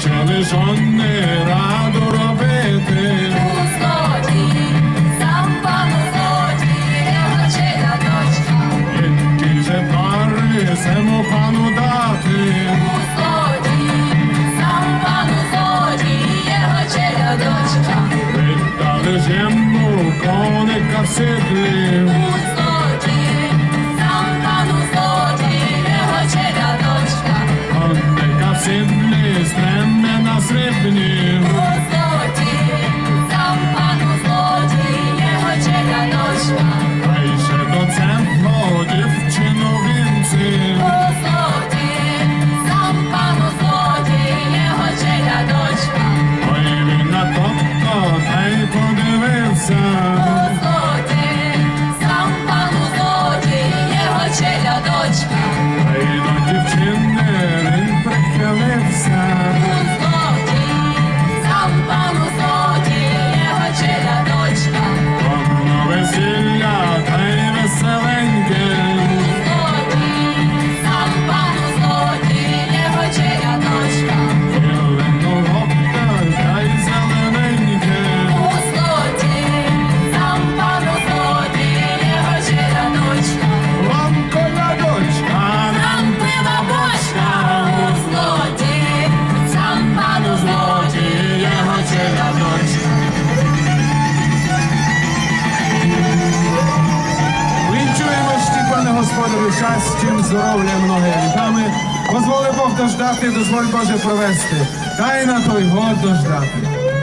почали жонни раду робити. Господі, запану злоді, рябочина дочка. Які же пари сему пану дати. Господі, запану злоді, рябочина дочка. Віддали ж йому коника в сідлі. beni Господарю щастям, здоров'ям, ноги вітами, дозволи Бог дождати, дозволь Боже провести, дай на той год дождати.